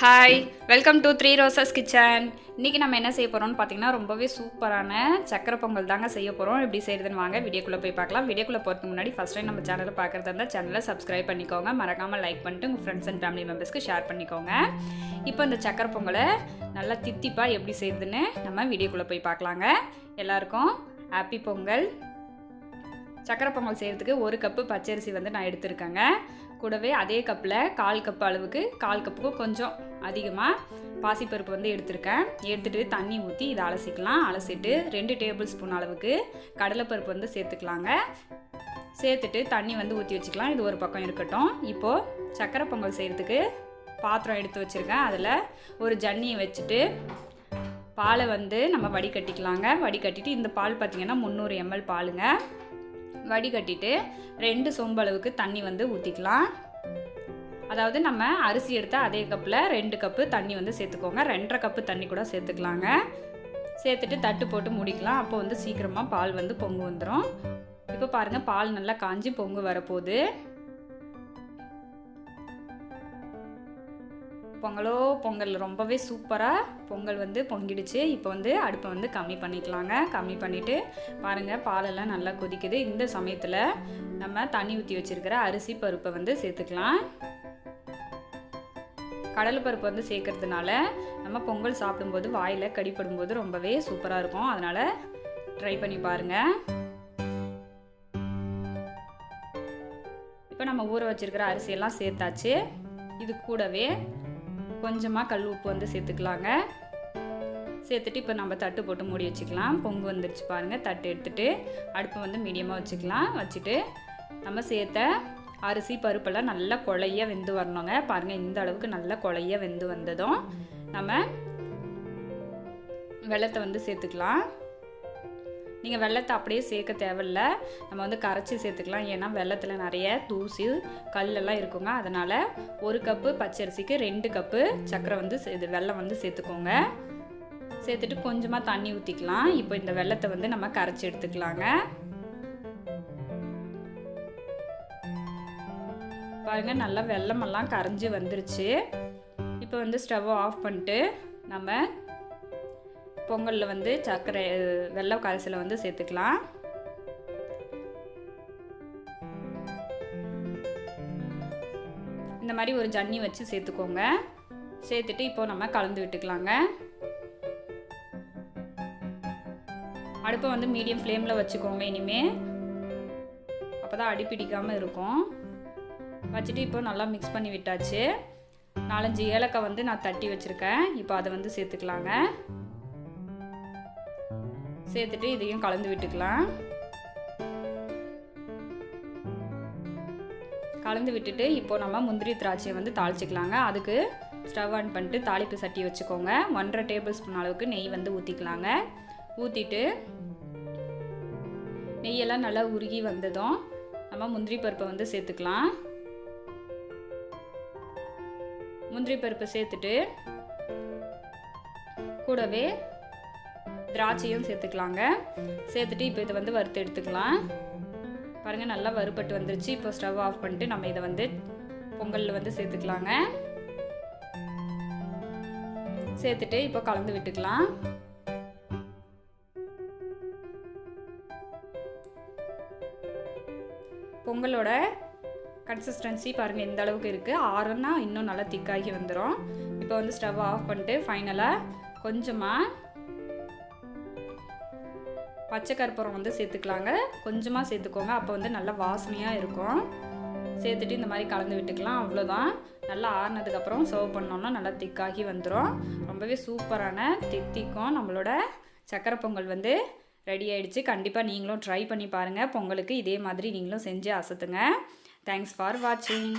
Hi welcome to three roses kitchen இன்றைக்கி நம்ம என்ன செய்ய போகிறோம்னு பார்த்தீங்கன்னா ரொம்பவே சூப்பரான சக்கரை பொங்கல் தாங்க செய்ய போகிறோம் எப்படி செய்கிறதுன்னு வாங்க வீடியோக்குள்ளே போய் பார்க்கலாம். வீடியோக்குள்ளே போகிறதுக்கு முன்னாடி ஃபஸ்ட் டைம் நம்ம சேனலில் பார்க்குறதா இருந்தால் சேனலை சப்ஸ்கிரைப் பண்ணிக்கோங்க. மறக்காமல் லைக் பண்ணிட்டு உங்கள் ஃப்ரெண்ட்ஸ் அண்ட் ஃபேமிலி மெம்பர்ஸ்க்கு ஷேர் பண்ணிக்கோங்க. இப்போ இந்த சக்கரை பொங்கலை நல்லா தித்திப்பாக எப்படி செய்யுதுன்னு நம்ம வீடியோக்குள்ளே போய் பார்க்கலாங்க. எல்லாருக்கும் ஹாப்பி பொங்கல். சக்கரை பொங்கல் செய்கிறதுக்கு ஒரு கப்பு பச்சரிசி வந்து நான் எடுத்திருக்கேங்க. கூடவே அதே கப்பில் கால் கப் அளவுக்கு கால் கப்புக்கும் கொஞ்சம் அதிகமாக பாசிப்பருப்பு வந்து எடுத்திருக்கேன். எடுத்துகிட்டு தண்ணி ஊற்றி இதை அலசிக்கலாம். அலசிட்டு ரெண்டு டேபிள் ஸ்பூன் அளவுக்கு கடலைப்பருப்பு வந்து சேர்த்துக்கலாங்க. சேர்த்துட்டு தண்ணி வந்து ஊற்றி வச்சுக்கலாம். இது ஒரு பக்கம் இருக்கட்டும். இப்போது சக்கரை பொங்கல் செய்கிறதுக்கு பாத்திரம் எடுத்து வச்சுருக்கேன். அதில் ஒரு ஜன்னியை வச்சுட்டு பாலை வந்து நம்ம வடிகட்டிக்கலாங்க. வடிகட்டிட்டு இந்த பால் பார்த்திங்கன்னா முந்நூறு எம்எல் பாலுங்க. வடிகட்டிட்டு ரெண்டு சொம்பு அளவுக்கு தண்ணி வந்து ஊற்றிக்கலாம் அதாவது நம்ம அரிசி எடுத்த அதே கப்பில் ரெண்டு கப்பு தண்ணி வந்து சேர்த்துக்கோங்க. ரெண்டரை கப்பு தண்ணி கூட சேர்த்துக்கலாங்க. சேர்த்துட்டு தட்டு போட்டு முடிக்கலாம். அப்போ வந்து சீக்கிரமாக பால் வந்து பொங்கு வந்துடும் இப்போ பாருங்கள் பால் நல்லா காஞ்சி பொங்கு வரப்போகுது. பொங்கலோ பொங்கல் ரொம்பவே சூப்பராக பொங்கல் வந்து பொங்கிடுச்சு. இப்போ வந்து அடுப்பை வந்து கம்மி பண்ணிக்கலாங்க. கம்மி பண்ணிவிட்டு பாருங்கள் பாலெல்லாம் நல்லா கொதிக்குது. இந்த சமயத்தில் நம்ம தண்ணி ஊற்றி வச்சுருக்கிற அரிசி பருப்பை வந்து சேர்த்துக்கலாம். கடலை பருப்பு வந்து சேர்க்கறதுனால நம்ம பொங்கல் சாப்பிடும்போது வாயில் கடிப்படும்போது ரொம்பவே சூப்பராக இருக்கும். அதனால் ட்ரை பண்ணி பாருங்கள் இப்போ நம்ம ஊற வச்சுருக்கிற அரிசியெல்லாம் சேர்த்தாச்சு. இது கூடவே கொஞ்சமாக கல் உப்பு வந்து சேர்த்துக்கலாங்க. சேர்த்துட்டு இப்போ நம்ம தட்டு போட்டு மூடி வச்சுக்கலாம். பொங்கு வந்துருச்சு பாருங்கள் தட்டு எடுத்துகிட்டு அடுப்பு வந்து மீடியமாக வச்சுக்கலாம். வச்சுட்டு நம்ம சேர்த்த அரிசி பருப்பெல்லாம் நல்லா கொழைய வெந்து வரணுங்க. பாருங்கள் இந்த அளவுக்கு நல்லா கொழைய வெந்து வந்ததும் நம்ம வெள்ளத்தை வந்து சேர்த்துக்கலாம். நீங்கள் வெள்ளத்தை அப்படியே சேர்க்க தேவையில்ல. நம்ம வந்து கரைச்சி சேர்த்துக்கலாம். ஏன்னா வெள்ளத்தில் நிறைய தூசி கல்லெல்லாம் இருக்குங்க. அதனால் ஒரு கப்பு பச்சரிசிக்கு ரெண்டு கப்பு சர்க்கரை வந்து இது வெள்ளம் வந்து சேர்த்துக்கோங்க. சேர்த்துட்டு கொஞ்சமாக தண்ணி ஊற்றிக்கலாம் இப்போ இந்த வெள்ளத்தை வந்து நம்ம கரைச்சி எடுத்துக்கலாங்க. பாருங்கள் நல்லா வெள்ளமெல்லாம் கரைஞ்சி வந்துருச்சு. இப்போ வந்து ஸ்டவ்வை ஆஃப் பண்ணிட்டு நம்ம பொங்கலில் வந்து சர்க்கரை வெள்ளை கரைசலை வந்து சேர்த்துக்கலாம். இந்த மாதிரி ஒரு ஜன்னி வச்சு சேர்த்துக்கோங்க. சேர்த்துட்டு இப்போ நம்ம கலந்து விட்டுக்கலாங்க. அடுப்பை வந்து மீடியம் ஃப்ளேமில் வச்சுக்கோங்க இனிமே. அப்போ தான் அடி பிடிக்காமல் இருக்கும். வச்சுட்டு இப்போ நல்லா மிக்ஸ் பண்ணி விட்டாச்சு. நாலஞ்சு ஏலக்காய் வந்து நான் தட்டி வச்சுருக்கேன். இப்போ அதை வந்து சேர்த்துக்கலாங்க. சேர்த்துட்டு இதையும் கலந்து விட்டுக்கலாம். கலந்து விட்டுட்டு இப்போ நம்ம முந்திரி திராட்சையை வந்து தாளிச்சிக்கலாங்க. அதுக்கு ஸ்டவ் ஆன் பண்ணிட்டு தாளிப்பு சட்டி வச்சுக்கோங்க. ஒன்றரை டேபிள் ஸ்பூன் அளவுக்கு நெய் வந்து ஊற்றிக்கலாங்க ஊற்றிட்டு நெய்யெல்லாம் நல்லா உருகி வந்ததும் நம்ம முந்திரி பருப்பை வந்து சேர்த்துக்கலாம். முந்திரி பருப்பை சேர்த்துட்டு கூடவே திராட்சையும் சேர்த்துக்கலாங்க. சேர்த்துட்டு இப்போ இதை வந்து வறுத்து எடுத்துக்கலாம். பாருங்கள் நல்லா வறுபட்டு வந்துருச்சு. இப்போ ஸ்டவ் ஆஃப் பண்ணிட்டு நம்ம இதை வந்து பொங்கலில் வந்து சேர்த்துக்கலாங்க. சேர்த்துட்டு இப்போ கலந்து விட்டுக்கலாம். பொங்கலோட கன்சிஸ்டன்சி பாருங்கள் எந்த அளவுக்கு இருக்குது ஆறுன்னா இன்னும் நல்லா திக்காகி வந்துடும் இப்போ வந்து ஸ்டவ் ஆஃப் பண்ணிட்டு ஃபைனலாக கொஞ்சமாக பச்சை கற்பூரம் வந்து சேர்த்துக்கலாங்க. கொஞ்சமாக சேர்த்துக்கோங்க. அப்போ வந்து நல்லா வாசனையாக இருக்கும். சேர்த்துட்டு இந்த மாதிரி கலந்து விட்டுக்கலாம். அவ்வளோதான் நல்லா ஆறுனதுக்கப்புறம் சர்வ் பண்ணோம்னா நல்லா திக்காகி வந்துடும் ரொம்பவே சூப்பரான தித்திக்கும் நம்மளோட சக்கரை பொங்கல் வந்து ரெடி ஆகிடுச்சு கண்டிப்பாக நீங்களும் ட்ரை பண்ணி பாருங்கள் பொங்கலுக்கு இதே மாதிரி நீங்களும் செஞ்சு அசத்துங்க. தேங்க்ஸ் ஃபார் வாட்சிங்